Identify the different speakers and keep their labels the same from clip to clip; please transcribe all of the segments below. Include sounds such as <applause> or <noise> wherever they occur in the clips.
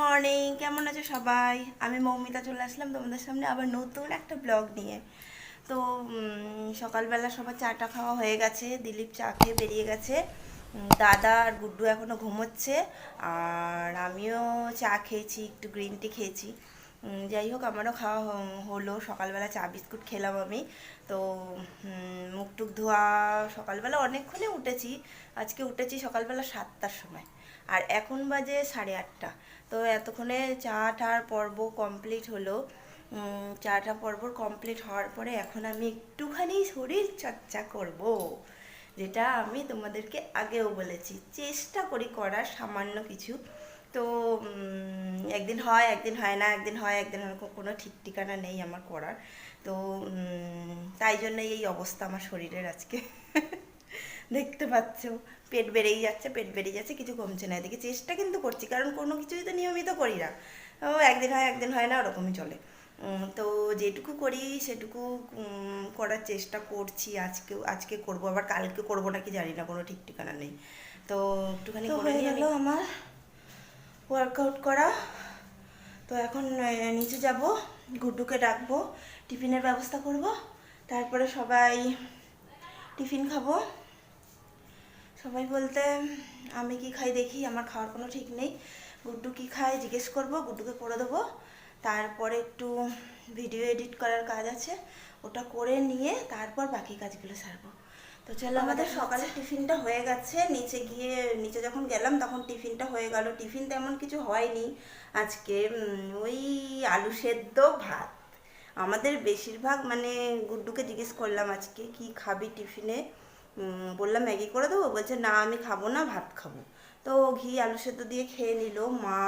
Speaker 1: Morning কেমন আছো সবাই? আমি মৌমিতা চলে আসলাম তোমাদের সামনে আবার নতুন একটা ব্লগ নিয়ে। তো সকালবেলা সবার চাটা খাওয়া হয়ে গেছে, দিলীপ চা খেয়ে বেরিয়ে গেছে। দাদা আর গুড্ডু এখনও ঘুমোচ্ছে, আর আমিও চা খেয়েছি, একটু গ্রিন টি খেয়েছি। যাই হোক, আমারও খাওয়া হলো, সকালবেলা চা বিস্কুট খেলাম আমি। তো মুখ টুক ধোয়া সকালবেলা অনেকক্ষণে উঠেছি, আজকে উঠেছি সকালবেলা সাতটার সময়। আর এখন বাজে সাড়ে আটটা। তো এতক্ষণে চা টার পর্ব কমপ্লিট হলো। উম, চা টা পর্ব কমপ্লিট হওয়ার পরে এখন আমি একটুখানি শরীর চর্চা করব যেটা আমি তোমাদেরকে আগেও বলেছি। চেষ্টা করি করার সামান্য কিছু। তো একদিন হয় একদিন হয় না একদিন হয় একদিন হয় কোনো ঠিক ঠিকানা নেই আমার করার। তো তাই জন্য এই অবস্থা আমার শরীরের আজকে। <laughs> দেখতে পাচ্ছ। পেট বেড়েই যাচ্ছে পেট বেড়ে যাচ্ছে কিছু কমছে না এদিকে। চেষ্টা কিন্তু করছি কারণ কোনো কিছুই তো নিয়মিত করি না। ও একদিন হয় একদিন হয় না ওরকমই চলে। তো যেটুকু করি সেটুকু করার চেষ্টা করছি। আজকে আজকে করব আবার কালকে করব নাকি জানি না কোনো ঠিক ঠিকানা নেই। তো একটুখানি
Speaker 2: হয়ে গেল আমার ওয়ার্কআউট করা। তো এখন নিচে যাব গুড্ডুকে ডাকবো টিফিনের ব্যবস্থা করব তারপরে সবাই টিফিন খাব। সবাই বলতে আমি কি খাই দেখি আমার খাওয়ার কোনো ঠিক নেই। গুড্ডু কি খায় জিজ্ঞেস করব গুড্ডুকে করে দেবো। তারপরে একটু ভিডিও এডিট করার কাজ আছে ওটা করে নিয়ে তারপর বাকি কাজগুলো সারবো। তো চলো আমাদের সকালে টিফিনটা হয়ে গেছে নিচে গিয়ে নিচে যখন গেলাম তখন টিফিনটা হয়ে গেল। টিফিন তেমন কিছু হয়নি। আজকে ওই আলু সেদ্ধ ভাত। আমাদের বেশিরভাগ মানে গুড্ডুকে জিজ্ঞেস করলাম আজকে কি খাবি টিফিনে? বললাম, ম্যাগি করে দেবো? বলছে, না, আমি খাব না, ভাত খাব। তো ঘি, আলু সেদ্ধ দিয়ে খেয়ে নিল। মা,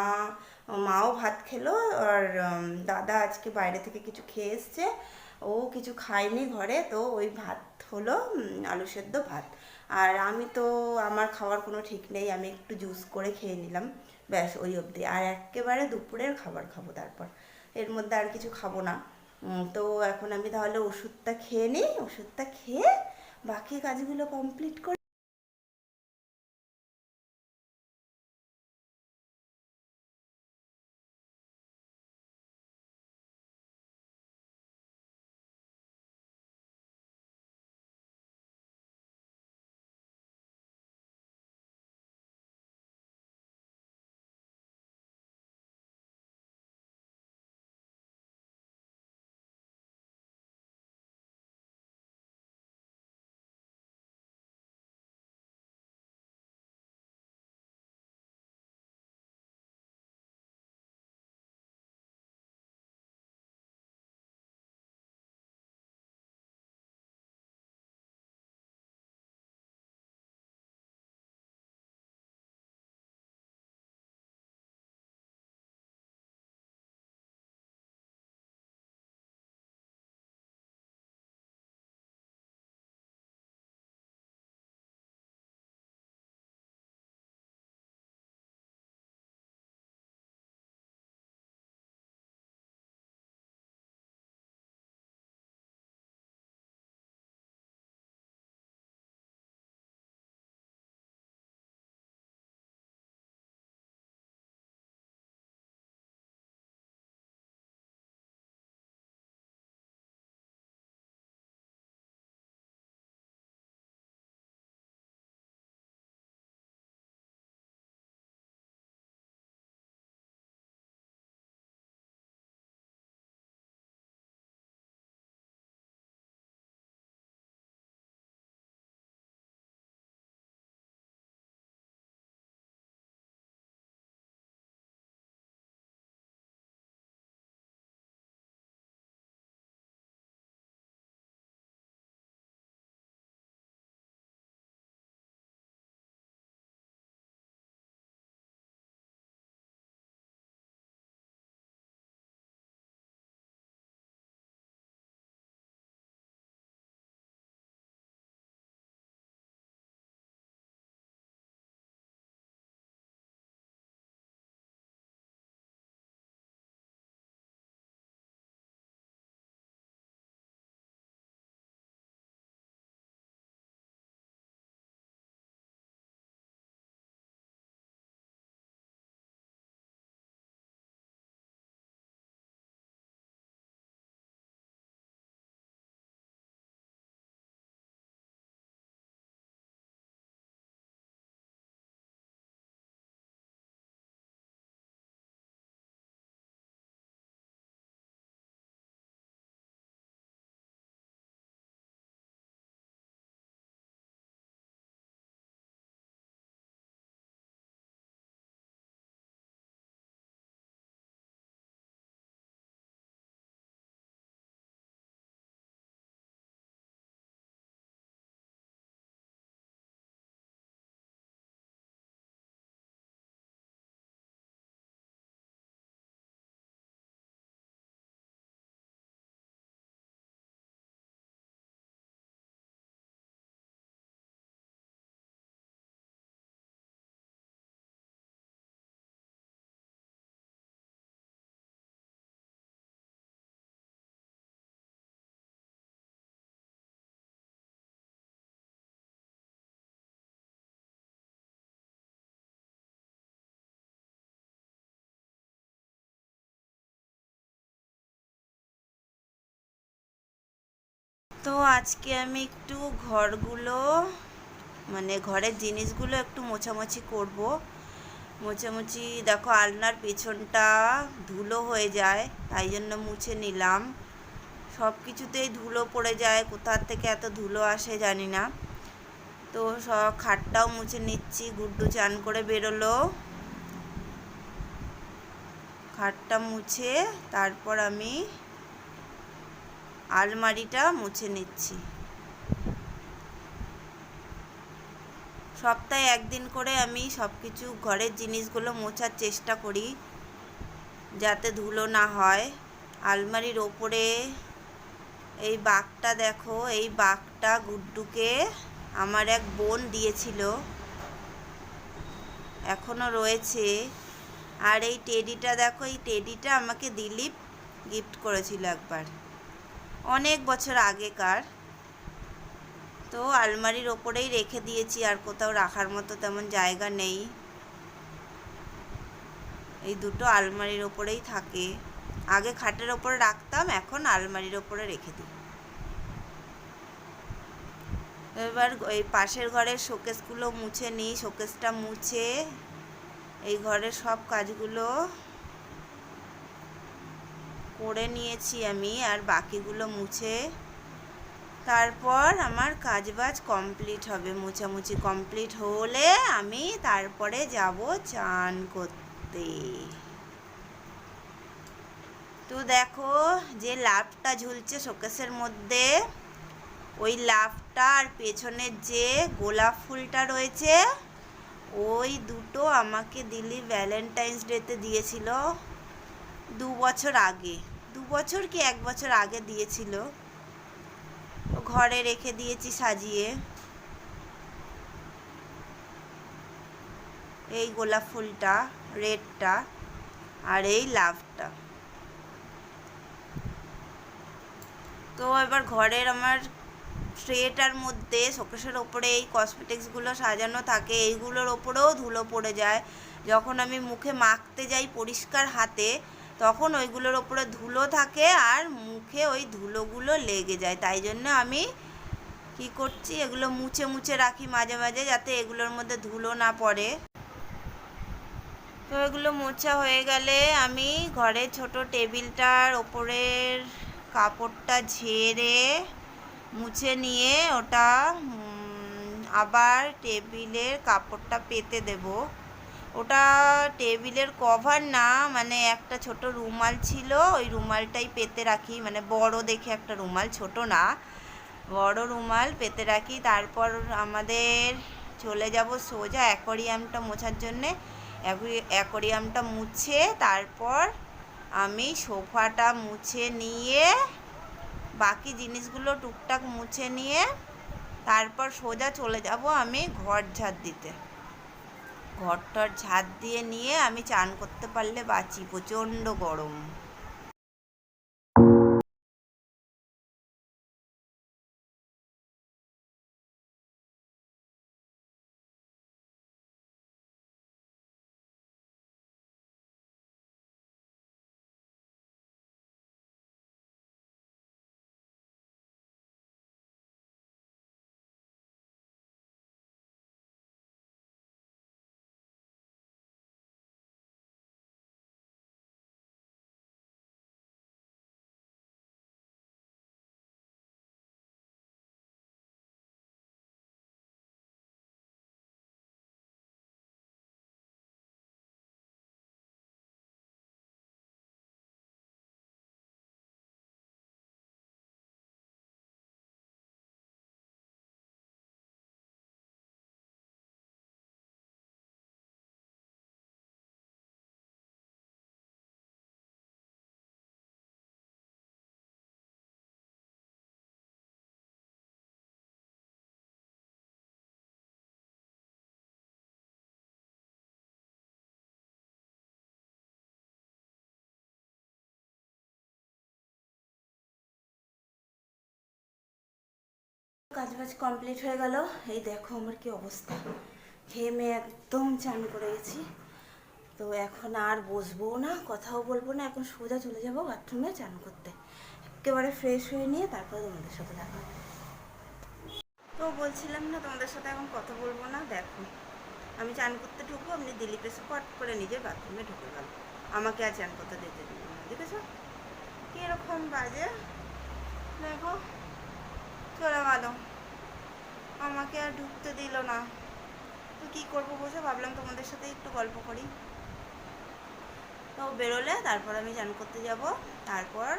Speaker 2: মাও ভাত খেলো, আর দাদা আজকে বাইরে থেকে কিছু খেয়ে এসছে। ও কিছু খায়নি ঘরে, তো ওই ভাত হলো আলু সেদ্ধ ভাত। আর আমি তো, আমার খাওয়ার কোনো ঠিক নেই, আমি একটু জুস করে খেয়ে নিলাম। ব্যাস, ওই অবধি। আর একেবারে দুপুরের খাবার খাব তারপর। এর মধ্যে আর কিছু খাব না। তো এখন আমি তাহলে ওষুধটা খেয়ে নিই। ওষুধটা খেয়ে বাকি কাজগুলো কমপ্লিট করি
Speaker 1: তো আজকে আমি একটু ঘরগুলো মানে ঘরের জিনিসগুলো একটু মোছামুছি করব। মোছামুছি, দেখো আলনার পেছনটা ধুলো হয়ে যায়, তাই জন্য মুছে নিলাম। সব কিছুতেই ধুলো পড়ে যায়, কোথার থেকে এত ধুলো আসে জানি না। তো সব খাটটাও মুছে নিচ্ছি, গুড্ডু চান করে বেরোলো। খাটটা মুছে, তারপর আমি আলমারিটা মুছে নিচ্ছি। সপ্তাহে একদিন করে আমি সব কিছু ঘরের জিনিসগুলো মোছার চেষ্টা করি, যাতে ধুলো না হয়। আলমারির ওপরে এই বাঘটা দেখো, এই বাঘটা গুড্ডুকে আমার এক বোন দিয়েছিল। এখনও রয়েছে। আর এই টেডিটা দেখো, এই টেডিটা আমাকে দিলীপ গিফট করেছিল একবার। অনেক বছর আগেকার। তো আলমারির ওপরেই রেখে দিয়েছি, আর কোথাও রাখার মতো তেমন জায়গা নেই। এই দুটো আলমারির ওপরেই থাকে। আগে খাটের ওপরে রাখতাম, এখন আলমারির ওপরে রেখে দিই। এবার এই পাশের ঘরের শোকেসগুলো মুছে নিই, শোকেসটা মুছে এই ঘরের সব কাজগুলো করে নিয়েছি আমি আর বাকিগুলো মুছে। তারপর আমার কাজবাজ কমপ্লিট হবে, মোছামুছি কমপ্লিট হলে আমি তারপরে যাব চান করতে। তো দেখো যে লাভটা ঝুলছে শোকেসের মধ্যে, ওই লাভটা আর পেছনের যে গোলাপ ফুলটা রয়েছে, ওই দুটো আমাকে দিলি ভ্যালেন্টাইন্স ডেতে দিয়েছিল দু বছর আগে। দু বছর কি এক বছর আগে দিয়েছিল? ঘরে রেখে দিয়েছি সাজিয়ে। এই গোলাপ ফুলটা, রেডটা আর এই লাভটা। তো এবার ঘরের আমার ট্রেটার মধ্যে শোকেসের ওপরে এই কসমেটিক্সগুলো সাজানো থাকে, এইগুলোর ওপরেও ধুলো পড়ে যায়। যখন আমি মুখে মাখতে যাই পরিষ্কার হাতে তখন ওইগুলোর ওপরে ধুলো থাকে আর মুখে ওই ধুলোগুলো লেগে যায়। তাই জন্য আমি কি করছি, এগুলো মুছে মুছে রাখি মাঝে মাঝে যাতে এগুলোর মধ্যে ধুলো না পড়ে। তো এগুলো মোছা হয়ে গেলে আমি ঘরের ছোট টেবিলটার ওপরের কাপড়টা ঝেড়ে মুছে নিয়ে ওটা আবার টেবিলের কাপড়টা পেতে দেব। ওটা টেবিলের কভার না মানে একটা ছোট রুমাল ছিল, ওই রুমালটাই পেতে রাখি মানে বড় দেখে একটা রুমাল, ছোট না। বড় রুমাল পেতে রাখি, তারপর আমাদের চলে যাব সোজা অ্যাকোরিয়ামটা মোছার জন্যে। অ্যাকোরিয়ামটা মুছে, তারপর আমি সোফাটা মুছে নিয়ে, বাকি জিনিসগুলো টুকটাক মুছে নিয়ে, তারপর সোজা চলে যাব আমি ঘর ঝাড় দিতে। ঘরটর ঝাঁট দিয়ে নিয়ে আমি চান করতে পারলে বাঁচি প্রচণ্ড গরম।
Speaker 2: কাজবাজ কমপ্লিট হয়ে গেল। এই দেখো আমার কি অবস্থা। ঘেমে একদম চান করে গেছি। তো এখন আর বসবো না, কথাও বলব না। এখন সোজা চলে যাব বাথরুমে চান করতে।
Speaker 1: একেবারে ফ্রেশ হয়ে নিয়ে তারপরে তোমাদের সাথে দেখা তো বলছিলাম না, তোমাদের সাথে এখন কথা বলব না। দেখো, আমি চান করতে ঢুকবো, আপনি দিলীপ এসে পট করে নিজের বাথরুমে ঢুকে গেল। আমাকে আর চান করতে দিতে দিল না, দেখেছ? কীরকম বাজে। দেখো চলে গেল আমাকে আর ঢুকতে দিল না। তো কী করব বসে? ভাবলাম তোমাদের সাথে একটু গল্প করি। তো বেরোলে তারপর আমি চান করতে যাব। তারপর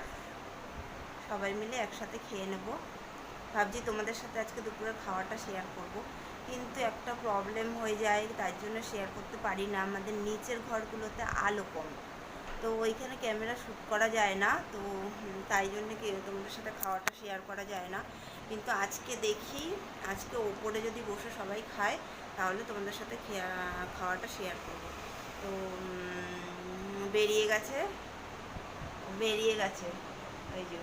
Speaker 1: সবাই মিলে একসাথে খেয়ে নেব। ভাবছি তোমাদের সাথে আজকে দুপুরের খাওয়াটা শেয়ার করব। কিন্তু একটা প্রবলেম হয়ে যায়, তার জন্য শেয়ার করতে পারি না। আমাদের নিচের ঘরগুলোতে আলো কম। তো ওইখানে ক্যামেরা শ্যুট করা যায় না। তো তাই জন্য কি তোমাদের সাথে খাওয়াটা শেয়ার করা যায় না। কিন্তু আজকে দেখি, আজকে ওপরে যদি বসে সবাই খায়, তাহলে তোমাদের সাথে খাওয়াটা শেয়ার করব। তো বেরিয়ে গেছে বেরিয়ে গেছে, ওই যে।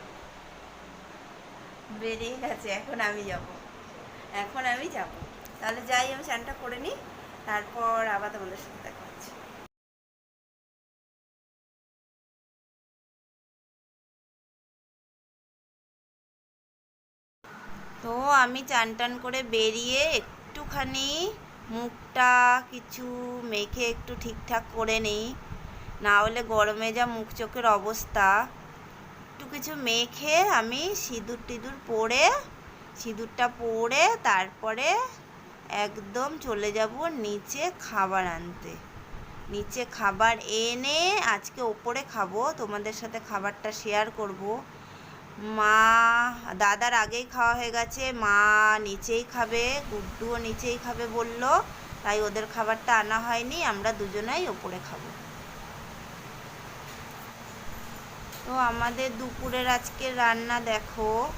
Speaker 1: বেরিয়ে গেছে, এখন আমি যাব। এখন আমি যাব। তাহলে যাই, আমি চানটা করে নিই, তারপর আবার তোমাদের সাথে দেখা তো আমি চান টান করে বেরিয়ে একটুখানি মুখটা কিছু মেখে একটু ঠিকঠাক করে নিই। না হলে গরমে যা মুখ চোখের অবস্থা। একটু কিছু মেখে আমি সিঁদুর টিঁদুর পরে, সিঁদুরটা পরে তারপরে একদম চলে যাব নিচে খাবার আনতে। নিচে খাবার এনে আজকে ওপরে খাব, তোমাদের সাথে খাবারটা শেয়ার করব। মা, দাদার আগেই খাওয়া হয়ে গেছে। মা নিচেই খাবে গুড্ডুও নিচেই খাবে বলল। তাই ওদের খাবারটা আনা হয়নি, আমরা দুজনেই ওপরে খাব। তো আমাদের দুপুরের আজকে রান্না দেখো।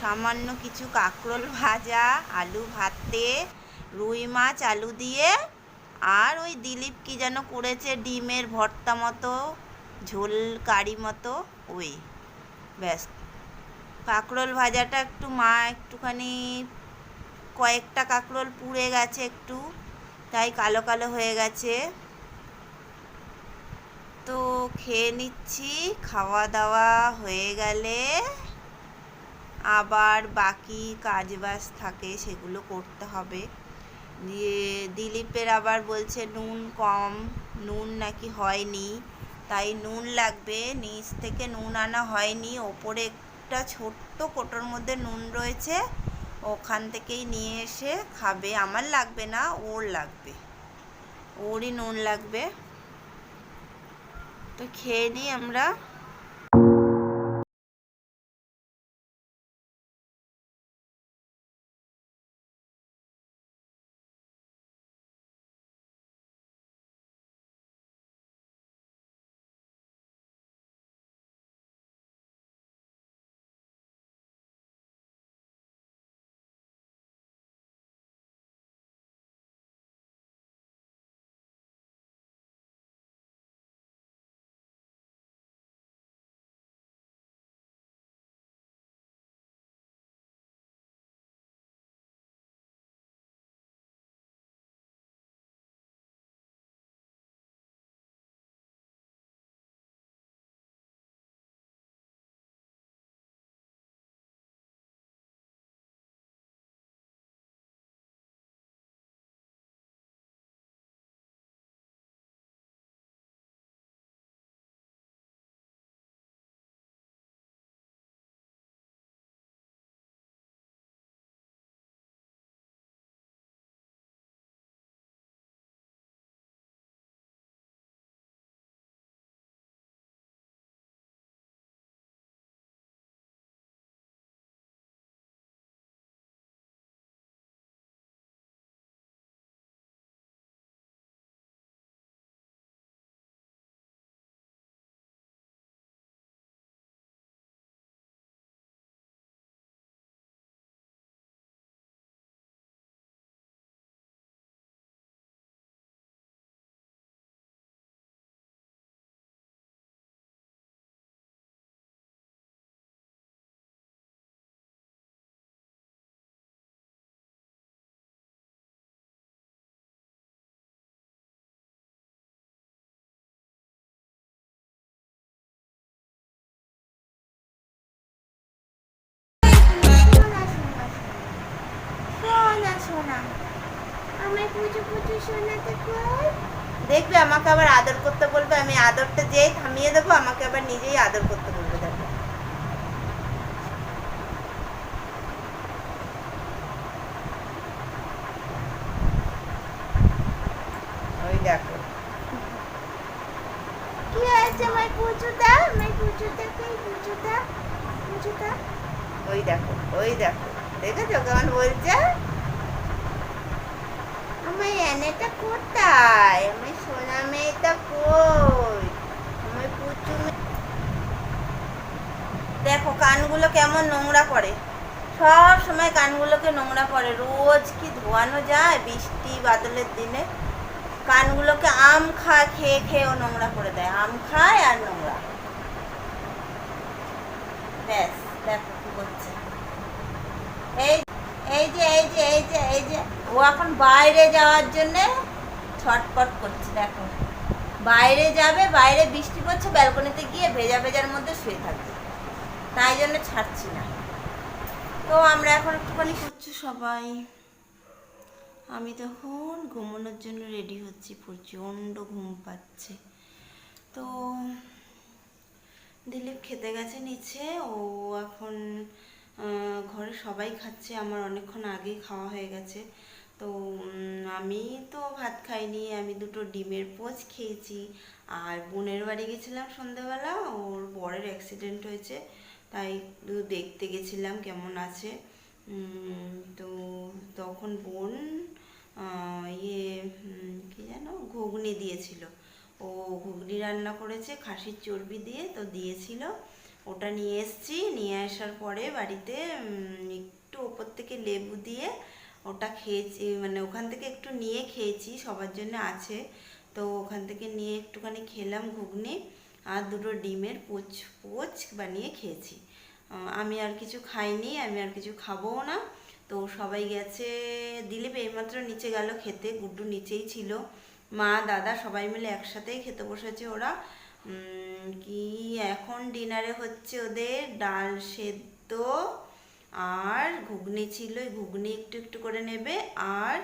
Speaker 1: সামান্য কিছু কাঁকরোল ভাজা, আলু ভাতে, রুই মাছ, আলু দিয়ে, আর ওই দিলীপ কি যেন করেছে, ডিমের ভর্তা মতো, ঝোল কারি মতো, ওই। ব্যাস। কাঁকরোল ভাজাটা একটু, মা একটুখানি, কয়েকটা কাঁকরোল পুড়ে গেছে একটু, তাই কালো কালো হয়ে গেছে। তো খেয়ে নিচ্ছি, খাওয়া দাওয়া হয়ে গেলে আবার বাকি কাজ বাজ থাকে সেগুলো করতে হবে। দিয়ে দিলীপের আবার বলছে, নুন কম, নুন নাকি হয়নি। তাই নুন লাগবে। নিচ থেকে নুন আনা হয়নি। ওপরে একটা ছোট্ট কোটোর মধ্যে নুন রয়েছে। ওখান থেকেই নিয়ে এসে খাবে। আমার লাগবে না, ওর লাগবে। ওরই নুন লাগবে। তো খেয়ে নিই আমরা।
Speaker 2: সোনা
Speaker 1: আমার পুচু পুচু সোনাতে কই? দেখবে আমাকে আবার আদর করতে বলবে আমি আদরটা যেই থামিয়ে দেবো আমাকে আবার নিজেই আদর করতে বলবে দেখো। ওই দেখো। কি হয়েছে? আমার পুচুটা আমার পুচুটা কই পুচুটা পুচুটা ওই দেখো ওই দেখো। দেখেছ কেমন বলছে? আমার এনেটা কোথায় আমার সোনা মেয়েটা কই আমার দেখো কানগুলো কেমন নোংরা করে সব সময় কানগুলোকে নোংরা করে রোজ কি ধোয়ানো যায় বৃষ্টি বাদলের দিনে কানগুলোকে আম খায় খেয়ে খেয়ে ও নোংরা করে দেয় আম খায় আর নোংরা ব্যাস দেখো কি করছে এই এই যে এই যে এই যে এই যে ও এখন বাইরে যাওয়ার জন্য ছটপট করছে, দেখো। বাইরে যাবে, বাইরে বৃষ্টি পড়ছে, ব্যালকনিতে গিয়ে ভেজা ভেজার মধ্যে শুয়ে থাকবে। তাই জন্য ছাড়ছি না। তো আমরা এখন একটুখানি করছি সবাই। আমি তখন ঘুমানোর জন্য রেডি হচ্ছি, প্রচণ্ড ঘুম পাচ্ছে। তো দিলীপ খেতে গেছে নিচে, ও এখন ঘরে সবাই খাচ্ছে, আমার অনেকক্ষণ আগেই খাওয়া হয়ে গেছে। তো আমি তো ভাত খাইনি, আমি দুটো ডিমের পোচ খেয়েছি। আর বোনের বাড়ি গেছিলাম সন্ধ্যেবেলা, ওর বরের অ্যাক্সিডেন্ট হয়েছে, তাই একটু দেখতে গেছিলাম কেমন আছে। তো তখন বোন ইয়ে কি যেন, ঘুগনি দিয়েছিল। ও ঘুগনি রান্না করেছে, খাসির চর্বি দিয়ে তো দিয়েছিল। ওটা নিয়ে এসেছি, নিয়ে আসার পরে বাড়িতে একটু ওপর থেকে লেবু দিয়ে ওটা খেয়েছি মানে ওখান থেকে একটু নিয়ে খেয়েছি, সবার জন্য আছে। তো ওখান থেকে নিয়ে একটুখানি খেলাম ঘুগনি আর দুটো ডিমের পোচ পোচ বানিয়ে খেয়েছি। আমি আর কিছু খাইনি, আমি আর কিছু খাবোও না। তো সবাই গেছে, দিলীপ এইমাত্র নিচে গেল খেতে, গুড্ডু নিচেই ছিল। মা, দাদা সবাই মিলে একসাথেই খেতে বসেছে ওরা। কি এখন ডিনারে হচ্ছে ওদের ডাল সেদ্ধ আর ঘুগনি ছিল ওই ঘুগনি একটু একটু করে নেবে। আর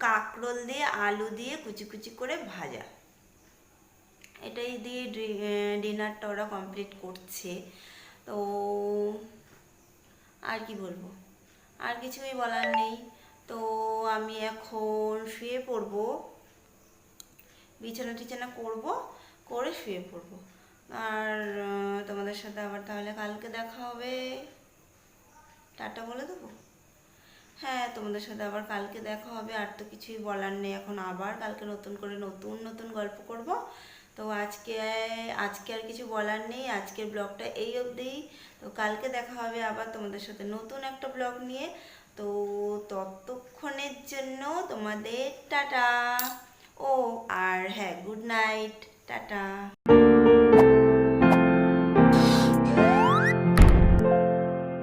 Speaker 1: কাঁকরোল দিয়ে, আলু দিয়ে কুচি কুচি করে ভাজা। এটাই দিয়ে ডিনারটা ওরা কমপ্লিট করছে। তো আর কি বলব? আর কিছুই বলার নেই। তো আমি এখন শুয়ে পড়ব। বিছানা টিছানা করব, করে শুয়ে পড়ব। আর তোমাদের সাথে আবার তাহলে কালকে দেখা হবে। টাটা বলে দেবো? হ্যাঁ তোমাদের সাথে আবার কালকে দেখা হবে, আর তো কিছুই বলার নেই। এখন আবার কালকে নতুন করে নতুন নতুন গল্প করব। তো আজকে আজকে আর কিছু বলার নেই। আজকের ব্লগটা এই অবধিই তো কালকে দেখা হবে আবার তোমাদের সাথে নতুন একটা ব্লগ নিয়ে। তো ততক্ষণের জন্য তোমাদের টাটা। ও, আর হ্যাঁ গুড নাইট। টাটা।